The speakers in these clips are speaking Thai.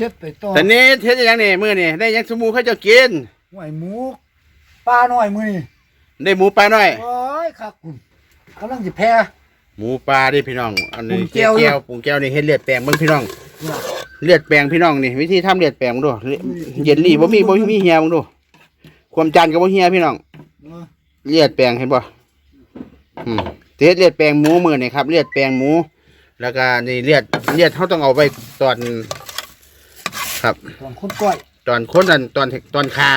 เฮ็ดไปต่อแต่นี้เฮ็ดยังนี่มื้อนี่ได้หยังสมูเขาเจ้ากินหวยหมูปลาหน่อยมื้อนี้ได้หมูปลาน้อยโอ้ยคักคุณกำลังสิแพ้หมูปลาดิพี่น้องอันนี้ปรุงแก้วอยู่แก้วปรุงแก้วนี่เฮ็ดเลือดแปลงเบิ่งพี่น้องเลือดแปลงพี่น้องนี่วิธีทำเลือดแปลงมึงดูเย็นลี่บ่มีบ่มีเหียมึงดูความจานก็บ่เหียพี่น้องเลือดแปลงเห็นบ่อืมเฮ็ดเลือดแปลงหมูมื้อนี่ครับเลือดแปลงหมูแล้วก็นี่เลือดเลือดเขาต้องเอาไว้ตอน ครับ ตอนคนก้อยตอนคนตอนตอนตอนคา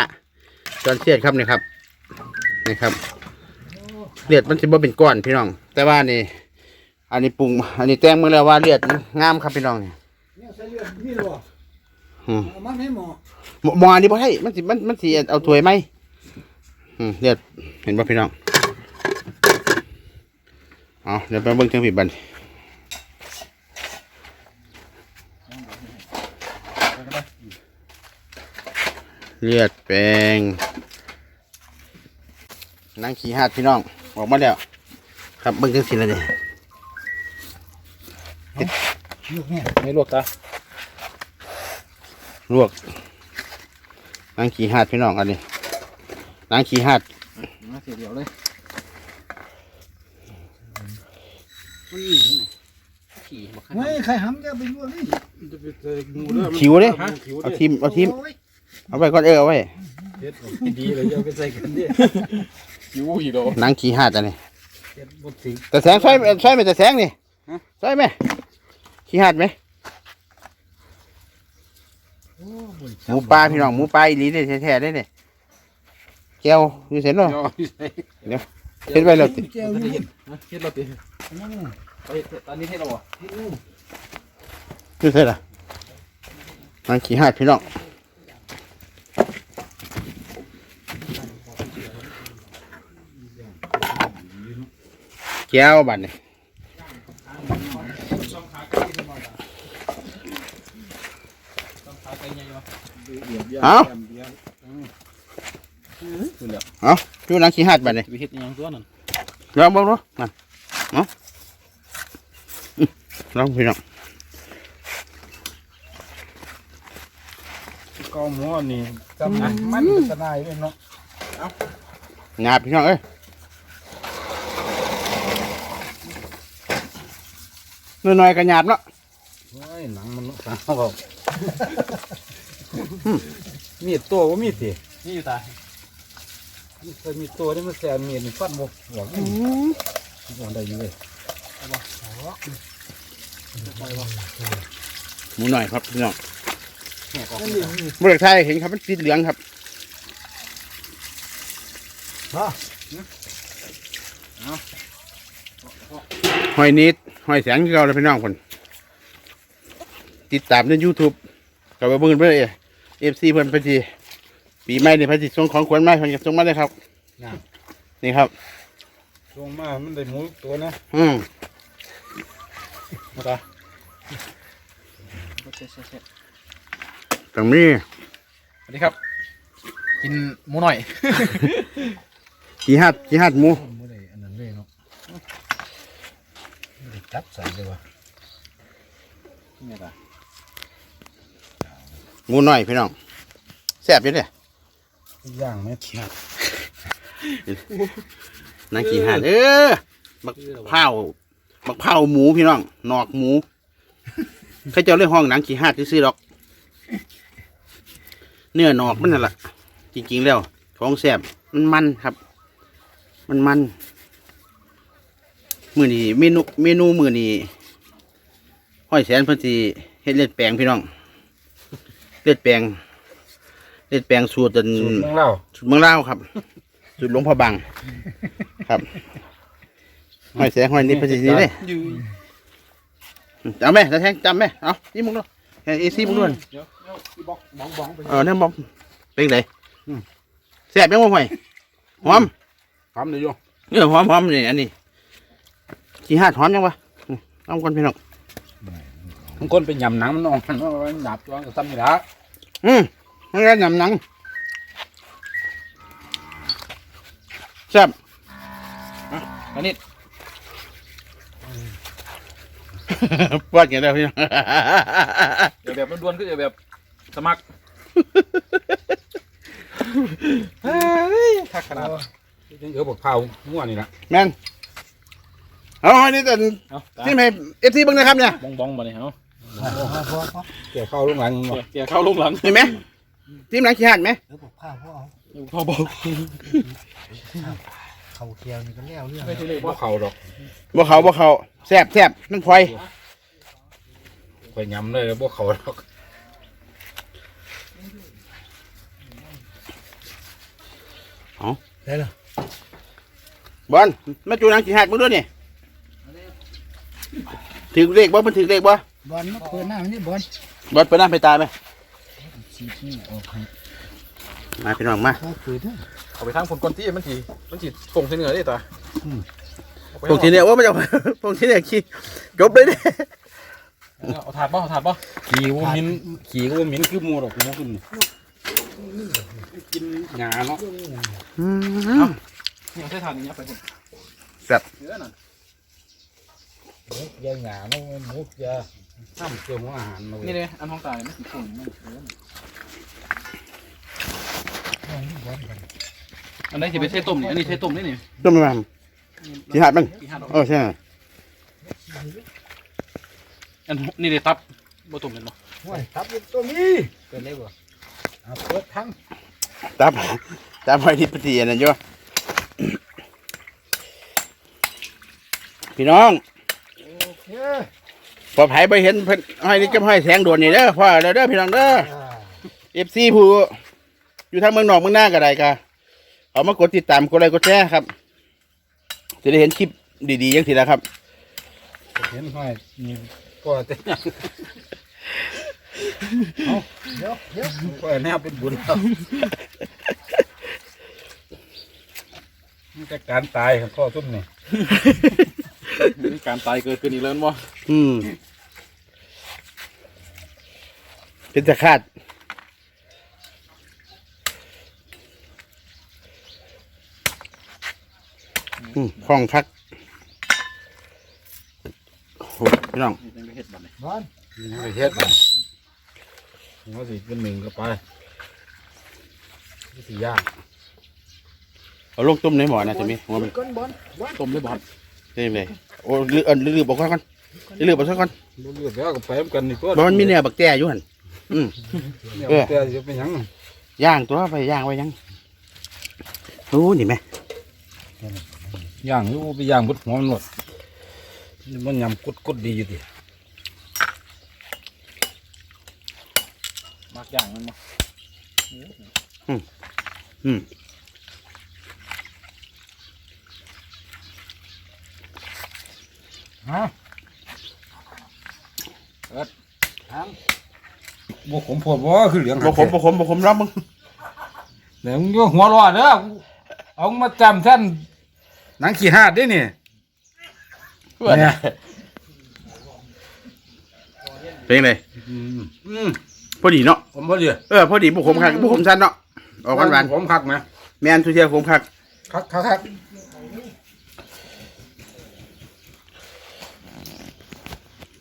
ตอนเสียดครับนี่ครับนี่ครับเลือดมันจะบ่เป็นก้อนพี่น้อง แต่ว่านี่ อันนี้ปรุง อันนี้แต่งมาแล้วว่าเลือดงามครับพี่น้องนี่เนี่ยใส่เลือดมีหรออืมเอามันให้หมอหมหมออันนี้บ่ให้มันสิมันมันสิเอาถ้วยไหมอืมเลือดเห็นบ่พี่น้องเอาเดี๋ยวไปเบิ่งเทิงผิดบัดน เลือดแปลงนั่งขี่หาดพี่น้องออกมาแล้ว ครับเบิ่งจังสิละเด้ลูกเนี่ยไม่ลวกตาลวกนั่งขี่หาดพี่น้องอันนี้นั่งขี่หาดมาเสียเดียวเลยขี่บอกไม่ใครหำจะไปลวกนี่จะไปเจองูเด้อขิวเด้ฮะขิวเอาเด้ทิมเอาทิมโอ้ย เอาไว้ก่อนเออเอาไว้เฮ็ดดีเลยอย่าไปใส่กันดิขิวอีโดนั่งขี่หาดอันนี้เฮ็ดบ่ถึงแต่แสงใช่ใช่ไหมแต่แสงนี่ฮะใช่ไหมขี่หาดไหมโอ้ยหมูปลาพี่น้องหมูปลาอีหลีได้แท้ๆได้เนี่ยแก้วอยู่เสร็จเนาะย่อใส่เฮ็ดไว้แล้วติแก้วนี่ฮะเฮ็ดเราตินั่นไปตอนนี้เฮ็ดเราบ่อยู่เสร็จละนั่งขี่หาดพี่น้อง แก้วบัดนี่เอาเอาอยู่นั่งขี่หาดบัดนี่ไปเฮ็ดอิหยังตัวนั้นลองเบ้างดูนั่นเอาอื้อลองพี่น้องก็หม้อนี่จำมันเป็นทนายเลยเนาะหยาบพี่น้องเอ้ย น้อยๆก็หยาบเนาะโอ้ยหนังมันตาเบามีดตัวบ่มีดตินี่อยู่ตาเคยมีตัวนี่มันแสนมีดนี่ฟันบ่หัวหัวได้อยู่เลยหมูหน่อยครับพี่น้องนั่นดิบริษัทไทยเห็นครับมันสีเหลืองครับฮะหอยนิด หอยแสงที่เราเลยพี่น้องคนติดตามใน YouTube กับเบิ่งเพื่อนเอฟซีเพิ่นพอดีปีใหม่เนี่ยพอดีส่งของขวัญมาเพิ่นก็ส่งมาเลยครับ นี่ครับลงมามันได้หมูตัวนะ อืมมาตาตรงนี้สวัสดีครับ กินหมูหน่อย กี่หัดกี่หัดหมู ไม่ได้อันนั้นเลยเนาะไม่ได้ จับใส่เลยว่ะนี่ตาหมูหน่อยพี่น้องแซ่บอยู่เด้ย่างไหมครับนั่งกี่หัดเออบักเผาบักเผาหมูพี่น้องหนอกหมูเขาเจ้าเรียกห้องหนังกี่หัดซื้อๆดอก เนื้อหนอกมันนั่นแหละจริงๆแล้วของแซ่บมันมันครับ มันมัน มือนี้เมนูเมนูมือนี้ห้อยแสนเพิ่นสิเฮ็ดเลือดแปลงพี่น้อง เลือดแปลง เลือดแปลงสูตรจนสูตรของเราสูตรเมืองลาวครับ สูตรหลวงพ่อบัง ครับห้อยแสงห้อยนิดเพิ่นสินี่เด้จำไหมตาแทงจำไหมเอานี่มึงดูเอซี่มึงด้วยเดี๋ยวเดี๋ยวอีบอกบ้องบ้องไปเออเนี่ยบอกเป็นไงแซ่บยังบ่ห่วยหอมทำเลยโยเออหอมหอมนี่อันนี้ ขี้หาดหอมยังวะอืมเอาคนพี่น้องบางคนเป็นยำหนังมันออกมันว่าหยาบตัวก็ทำนี่ละอืมมันก็ยำหนังแซ่บอันนี้ปวดกันแล้วพี่น้องเดี๋ยวแบบมันดวนก็จะแบบสมัครเฮ้ยทักขนาดยังเหลือบอกเผามั่วนี่ละแม่น เอาให้นี่แต่เอาที่ให้เอฟซีเบิ่งนะครับเนี่ยบ้องบ้องมาเนี่ยเอาพอพอพอแกเข้าลงหลังแกเข้าลงหลังเห็นไหมทีมหลังขี้หันไหมเดี๋ยวบอกข้าวพ่อเอาพ่อบอกเขาเคียวนี่ก็แล้วเรื่องไม่ใช่เลยพ่อเข่าดอกบ่เขาบ่เขาแซ่บแซ่บมันพลอยคอยย้ำเลยพ่อเข่าดอกได้เหรอบอลมาจูหลังขี้หันมึงด้วยนี่ ถือเลขบ่มันถือเลขบ่บอลมาเปิดหน้ามันนี่บอลบอลไปน้ำไปตายไหมสีนี่ออกให้มาพี่น้องมาเขาเปิดด้วยเอาไปทางผลก้อนที่มันจีมันจีส่งเสนอได้ตาพวกทีเนี่ยว่าไม่จะพวกทีเนี่ยขี้จบเลยเด้เอาถาดป่ะเอาถาดป่ะขี่วัวมิ้นขี่วัวมิ้นคือมูดอกมูขึ้นกินหงาเนาะอืมนี่เอาใช้ถาดนี้ไปคนแซ่บเนื้อน่ะยาหงาเนาะมุกยาห้ามเกี่ยวหัวอาหารเลยนี่เลยอันท้องตายไม่ติดฝุ่นไม่บอลกันอันนี้จะไปใช้ต้มนี่อันนี้ใช้ต้มนี่นี่ต้มมาขี้หันมันที่ห้าดอกเออใช่อันนี่เลยตับบ่ต้มเลยเนาะว้ยทับตัวนี้เป็นได้บ่เอาเปิดทั้งตับตับไว้ที่ปฏิอันนั้นอยู่พี่น้อง พอไผไปเห็นเพิ่นให้นี่จะให้แสงด่วนนี่เด้อพ่อเด้อเด้อพี่น้องเด้ออ่าเอฟซีผู้อยู่ทางเมืองนอกเมืองหน้าก็ได้ก็เอามากดติดตามกดไลค์กดแชร์ครับจะได้เห็นคลิปดีๆอย่างทีละครับ เห็นห้อยมีก็แต่เดี๋ยวเดี๋ยวก็แนวเป็นบุญแล้วนี่แต่การตายของพ่อตุ้มนี่ นี่การตายเกิดขึ้นอีกแล้วมั้งอืม เป็นตะคาดอืมคล่องคักโอ้โหพี่น้องนี่เป็นเห็ดบัดนี่บอลไปเฮ็ดมันว่าสิเป็นหนึ่งก็ไปนี่สิยากเอาลงต้มในหม้อนะจะมีหัวมันก้นบอลบอลต้มได้บ่เต็ มเลยโอ้ลือเอินลือบอกก่อนลือบอกซะก่อนบ่เลือดแล้วก็ไปเหมือนกันนี่ตัวบ่มันมีเนื้อบักแต้อยู่หันอืม เนี่ยเออแต่จะเป็นหยังย่างตัวไปย่างไว้ยังโอ้นี่ไหมย่างอยู่ไปย่างบดหัวมันหมดมันยำกุดกุดๆดีอยู่ดิมักย่างมันมั้อืม ฮะบ่ขมพอบ่คือเหลืองบกขมบกขมบกขมรับมึงเดี๋ยวมึงอยู่หัวรอดเด้อเอามาจำท่านหนังขี้หาดเด้นี่เนี่ยเป็นยังไงอืมอืมพอดีเนาะผมพอดีเออพอดีบกขมคักบกขมสั้นเนาะออกหวานหวานผมคักไหมๆแมนทุเทียขมคักคักคักคัก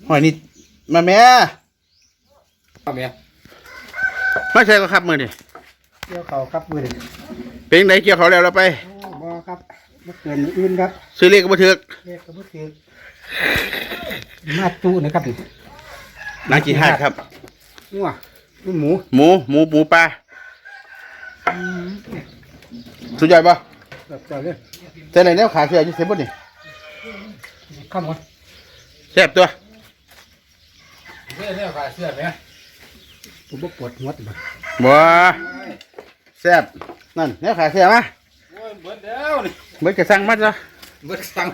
หอยนี่มาแม่เอาแม่มาใช่ก็ครับมือนี่เกี่ยวเขาครับมือเด็กเป็นยังไงเกี่ยวเขาแล้วเราไปบอครับมาเกินอื่นครับซื้อเลขก็มาถือกเรียกก็บ่คือมาตู้นะครับนี่นางกี่หาดครับงัวนี่หมู หมู หมูหมูปลาสุดยอดปะแบบเจ้าเลยใส่อะไรแนวขาเสียอยู่เสียบดนี่ข้ามก่อนแซ่บตัว เสื้อเนี่ยขาเสื้อไหมผมบ่ปวดหัวติบ่บัวแซ่บนั่นแนวขาเสียมาโอ้ยเบิดแล้วนี่เบิดกระสังมัดจ้ะเบิดสั่ง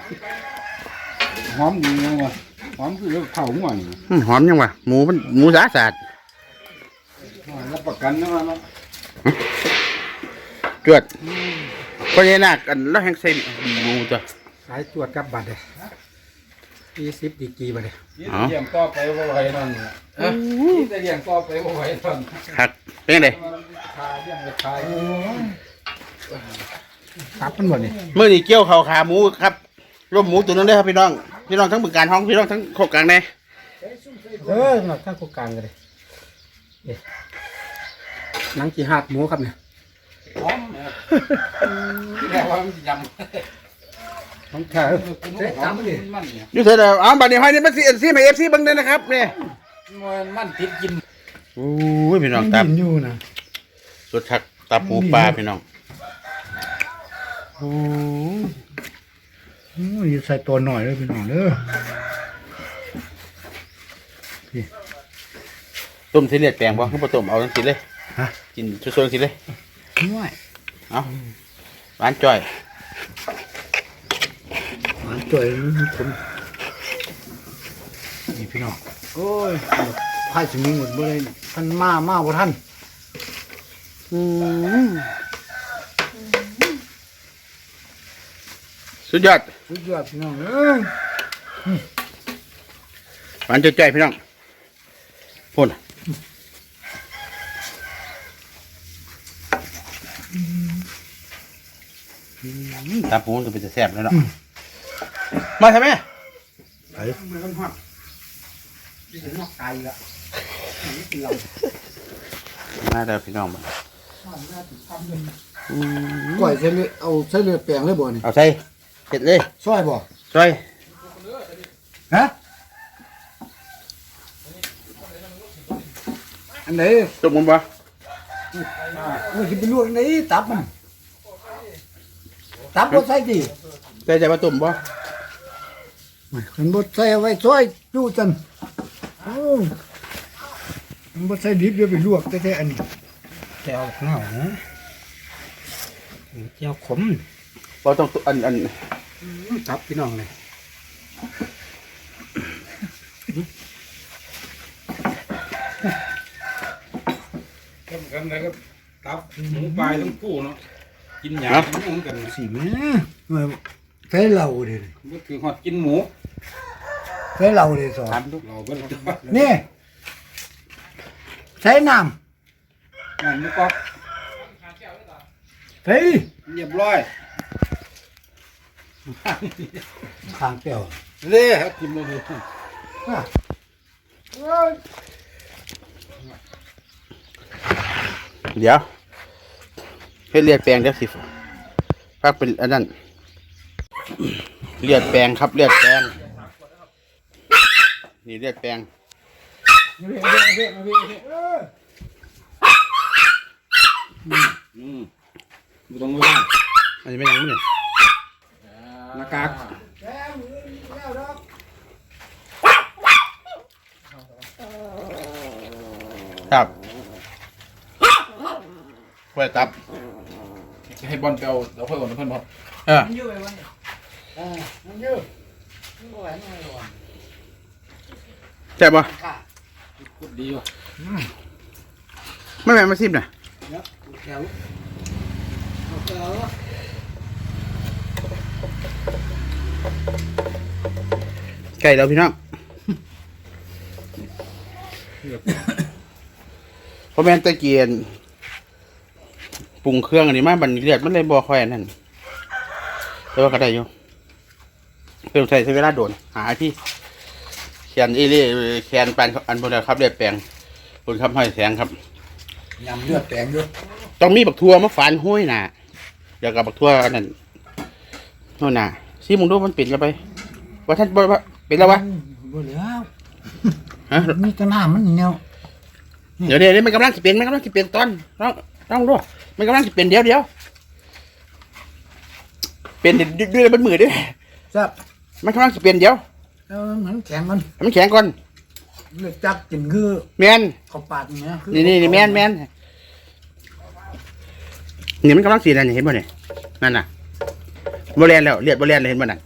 หอมดีจังวะหอมคือเผาหัวนี่อืมหอมยังวะหมูมันหมูสาสาดรับประกันนะว่าเนาะจวดพญานาคกันแล้วแห้งเส้นหมูจ้ะสายตรวจกับบัตรเลย ยี่สิบดีกรีบัตรเลยยี่สิเลี้ยงต่อไปบ่ไหวนั่นเออยี่สิเลี้ยงต่อไปบ่ไหวนั่นครับเป็นยังไงขายเลี้ยงไปขายตับมันบ่นี่เมื่อนี้เกี่ยวเขาขาหมูครับร่มหมูตัวนึงได้อครับพี่น้อง พี่น้องทั้งบึงการห้องพี่น้องทั้งโคกกลางแน่เออหนักข้างโครงการกันเลยหนังจีหัดหมูครับเนี่ยหอมที่แรกว่ามันยำ ของแท้ใส่ตามดิมันเนี่ยอยู่เถอะเด้ออ้าวบัดนี้ห้อยนี่มันสิเอ็นซีมาเอฟซีเบิ่งเด้อนะครับนี่มันมันติดกินโอ้ยพี่น้องตับมันอยู่นะสุดทักตับหมูปลาพี่น้องโอ้ยอืมอยู่ใส่ตัวหน่อยเลยพี่น้องเด้อต้มสิเลือดแปลงบ่คือบ่ต้มเอาจังซี่เลยฮะกินสดๆจังซี่เลยน้อยเอาหวานจ้อย หวานจ่อยมันผมนี่พี่น้องโอ้ยพายสิมีหมดบ่ได้ท่านมามาบ่ท่านอืมสุดยอดสุดยอดพี่น้องเอ้ยหวานจ้อยๆพี่น้องพ่นตาปูมันก็เป็นจะแซ่บแล้วเนาะ มาทำไมไอ้มันฮอดนี่ถึงนอกไกลละนี่เป็นเรามาเด้อพี่น้องมาอืมก้อยใส่เลือดเอาใส่เลือดแปลงเลยบ่นี่เอาใส่เสร็จเลยซอยบ่ซอยฮะอันไหนต้มมันบ่มันสิไปลวกอันไหนตับมันตับบ่ใส่ดิใส่ใจว่าต้มบ่ มันบ่ใส่เอาไว้ซอยดูจันโอ้มันบ่ใส่ดิบเดี๋ยวไปลวกแต่ๆอันนี้แก้วข้าวนะแก้วขมบ่ต้องอันอันตับพี่น้องเลยกันกันแล้วก็ตับหมูปลายทั้งคู่เนาะกินหยากินหมูกันสิแม่ มาใส่เหล้าดิก็คือหอดกินหมูใส่เหล้าดิสอนถามดูเราก็นี่ใส่น้งานหมูกรอบำใส่เรียบร้อยข้างแก้วเล่ครับกินมาดูอะเดี๋ยวให้เลียดแปลงเดี๋ยวสิพักเป็นอันนั้น เลียดแปลงครับเลียดแปลงนี่เลียดแปลงนี่เด้นี่เด้นี่เด้เอออืมดูตรงนี้อันนี้ไม่ยังไม่เนี่ยหน้ากากครับไว้ตับให้บอลไปเอาเอาเพื่อนก่อนเพื่อนบอลเออ อยู่ไว้วันนี้อ่ามันอยู่มันบ่ไหวมันบ่ไหวใช่ปะค่ะพูดดีว่ะไม่แม่นมาซิมน่ะเนาะแก้วเอาแก้วไก่เราพี่น้องเพราะแม่นตะเกียนปรุงเครื่องอันนี้มาบัดนเลือดมันเลยบ่ค่อยอันนั่นแต่ว่าก็ได้อยู่ เพิ่มใส่ใช้เวลาโดนหาที่แคนอีเล่แคนปันอันบนแล้วครับเลือดแปลงบนครับห้อยแสงครับยำเลือดแปลงอยู่ต้องมีบักทั่วมาฝานห้อยหน่ะเดี๋ยวกับบักทั่วอันนั่นโน่นน่ะซีมึงดูมันปิดแล้วไปว่าท่านบ่ว่าปิดแล้ววะบ่แล้วฮะมีแตะน้ำมันเหนียวเดี๋ยวเดี๋ยวมันกำลังสิเป็นมันกำลังสิเป็นตอนต้องต้องดูมันกำลังสิเป็นเดี๋ยวเดี๋ยวเป็นด้วยด้วยบนมือด้วยแซ่บ มันกำลังสิเป็นเดี๋ยวเอามันแข็งมันให้มันแข็งก่อนเลือดจับกินคือแมนข้าวปาดอย่างเงี้ยคือนี่นี่นี่แมนแมนนี่มันกำลังสีอะไรนี่เห็นป่ะเนี่ยนั่นน่ะโบเรียนแล้วเลียดโบเรียนเลยเห็นป่ะนั่น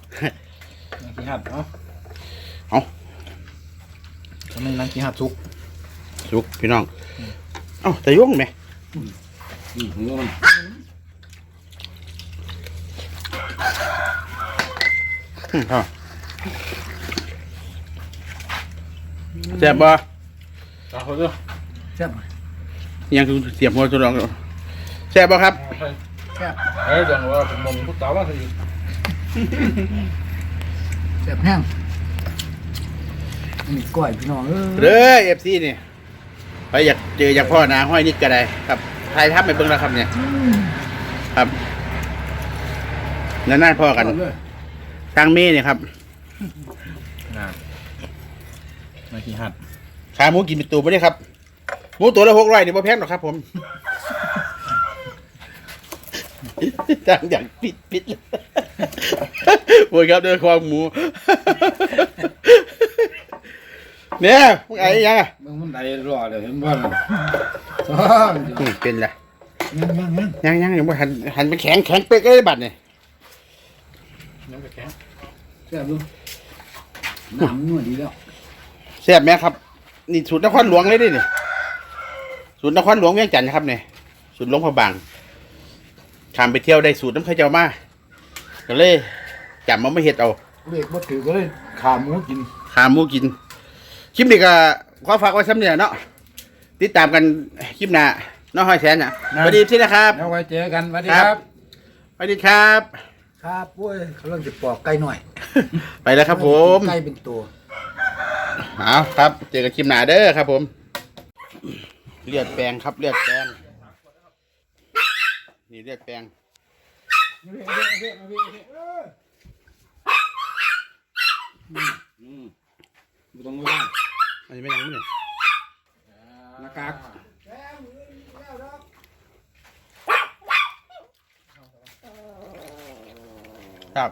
ที่หัดเนาะเอามันนั่งที่หัดทุกสุกพี่น้องเอ้าแต่ยุ่งไหม อืมหัวมัน อืมเอา แซ่บบ่ตาเขาด้วยแซ่บยังคือเสียบหัวตัวรองอยู่แซ่บบ่ครับแซ่บเอ้ยจังว่าผมมองผู้สาวว่าสิแซ่บแห้งอันนี้ก้อยพี่น้องเอ้ยเด้อเอฟซีนี่ไปอยากเจออยากพ่อหนาห้อยนิดก็ได้ครับถ่ายทับไปเบิ่งแล้วครับเนี่ย ครับนั่นน่าพ่อกัน เลยทางเม่เนี่ยครับน่ะมากี่หัดขาหมูกินเป็นตัวไม่ได้ครับหมูตัวละหกร้อยนี่บ่แพงหรอกครับ ผมจางอย่างปิดปิดเลยโอ้ยครับเดินความหมู เนี่ยมึงไอ้ยังอะมึงมันได้รอเลยเห็นบ่ล่ะสองอืมเป็นไรยังยังยังยังยังยังบ่หันหันไปแข็งแข็งเป๊กเลยบัดเนี่ย ยังไปแข็ง แซ่บดูน้ำนวดดีแล้วแซ่บไหมครับ นี่สูตรนครหลวงเลยดิเนี่ยสูตรนครหลวงเวียงจันทน์ครับเนี่ยสูตรหลวงพระบางขามไปเที่ยวได้สูตรน้ำเข้าเจ้ามาก็เลยจับมาไม่เห็ดเอาเด็กบ่ถือก็เลยขาหมูกินขาหมูกินคลิปนี้ก็ขอฝากไว้ซ้ำเนี่ยเนาะติดตามกันคลิปหน้าน้องหอยแสนอะสวัสดีที่นะครับแล้วไว้เจอกันสวัสดีคครัรับบสวัสดีครับ ครับโอ้ยเขาเริ่มจะปอกไก่หน่อยไปแล้วครับผมไก่เป็นตัวเอาครับ เจอกันคลิปหน้าเด้อครับ ผม เลือดแปลงครับเลือดแปลงนี่เลือดแปลงอืมบ่ต้องว่าอันนี้ไม่ยังไม่เนี่ยหน้ากาก ครับ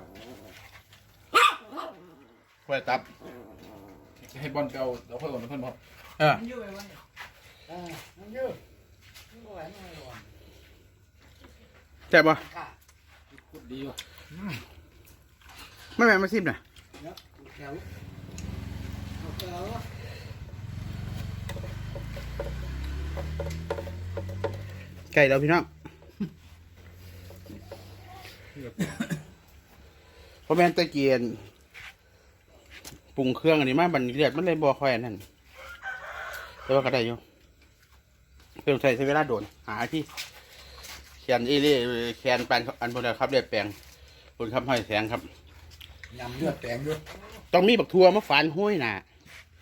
ไว้ตับ ให้บอลเก่าเอาค่อยก่อนเพิ่นบ่เออแซ่บปะพูดดีว่ะไม่แม่นมาซิมน่ะไก่เราพี่น้อง เพราะแม่นตะเกียนปรุงเครื่องอันนี้มาบันเลือดมันเลยบ่ค่อยอันนั่นแต่ว่าก็ได้อยู่เพิ่มใช้ใช้เวลาโดน หาที่แคนอีเล่แคนปันอันพวกนั้นครับเลือดแปลงคุณครับห้อยแสงครับ ยำเลือดแตงด้วยต้องมีบักทัวมาฝานห้วยน่ะ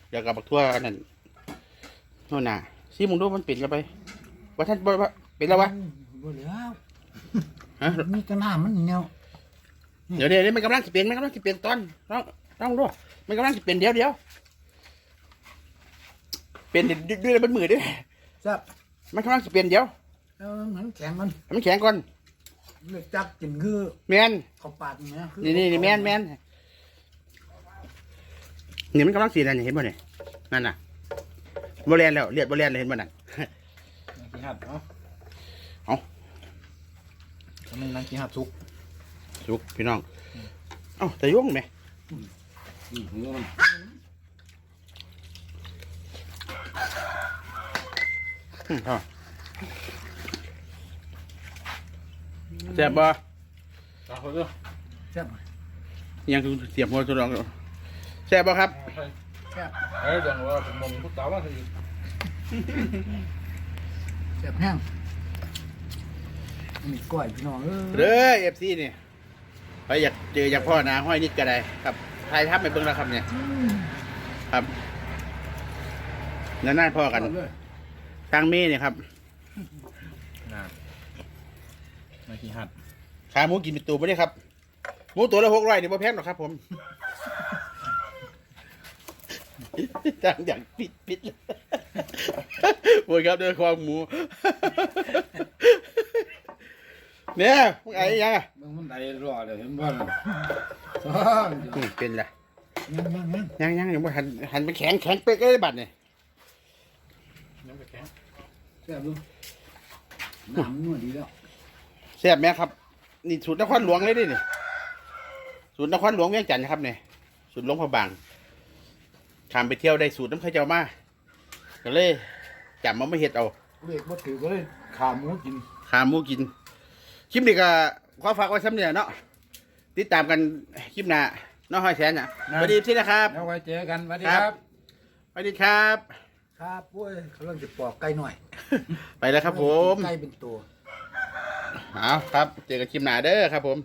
เดี๋ยวกับบักทัวอันนั่นโน่นน่ะซีมึงดูมันปิดแล้วไปว่าท่านบ่ว่าปิดแล้ววะบ่แล้วฮะ มีแตะน้ำมันเหนียว เดี๋ยวเดี๋ยวมันกำลังจะเปลี่ยนมันกำลังจะเปลี่ยนตอนต้องต้องดูมันกำลังจะเปลี่ยนเดี๋ยวเดี๋ยวเปลี่ยนด้วยด้วยมันมือด้วยแซ่บมันกำลังจะเปลี่ยนเดี๋ยวแล้วมันแข็งมันให้มันแข็งก่อนเลือดจับกินคือแมนเขาปาดอย่างเงี้ยคือนี่นี่นี่แมนแมนนี่มันกำลังสีอะไรนี่เห็นป่ะเนี่ยนั่นน่ะโบเรียนแล้วเลียดโบเรียนเลยเห็นป่ะนั่นนักกี่หัดเนาะเอาอันนี้นักกี่หัดสุก สุกพี่น้อง เอ้าแต่ย่วงไหมอืมหัวมันอืมเอาแซ่บบ่ตาเขาเด้อแซ่บยังคือเสียบหัวตัวรองอยู่แซ่บบ่ครับแซ่บเอ้ยจังว่าผมมองผู้สาวว่าสิแซ่บแห้งมีก้อยพี่น้องเออเด้อเอฟซีนี่ไป อยากเจออยากพ่อนาห้อยนิดก็ได้ครับถ่ายทับไปเบิ่งแล้วครับเนี่ยครับนั่นน่าพ่อกันเลยทางเม่เนี่ยครับน่ะนักกี่หัดขาหมูกินเป็นตัวไม่ได้ครับหมูตัวละหกร้อยนี่บ่แพงหรอกครับ ผมจางอย่างปิดปิดเลยโอ้ยครับเดินความหมู เนี่ยมึงไอ้ยังอะมึงมันได้รอเลยเห็นบ่ล่ะสองอืมเป็นไรยังยังยังยังยังยังบ่หันหันไปแข็งแข็งเป๊กเลยบัดเนี่ยยังไปแข็งแซ่บดูน้ำนวดดีแล้วแซ่บไหมครับ นี่สูตรนครหลวงเลยดิเนี่ยสูตรนครหลวงเวียงจันทน์ครับเนี่ยสูตรหลวงพระบางขามไปเที่ยวได้สูตรน้ำเข้าเจ้ามาก็เลยจับมาไม่เห็ดเอาเด็กบ่ถือก็เลยขาหมูกินขาหมูกิน คลิปนี้ก็ขอฝากไว้ซ้ำเนี่ยเนาะติดตามกันคลิปหน้าน้องหอยแสนอะสวัสดีที่นะครับ แล้วไว้เจอกันสวัสดีคครัรับ บ สวัสดีครับ ครับโอ้ยเขาเริ่มจะปอกไก่หน่อยไปแล้วครับผมไก่เป็นตัว เอาครับ เจอกันคลิปหน้าเด้อครับผม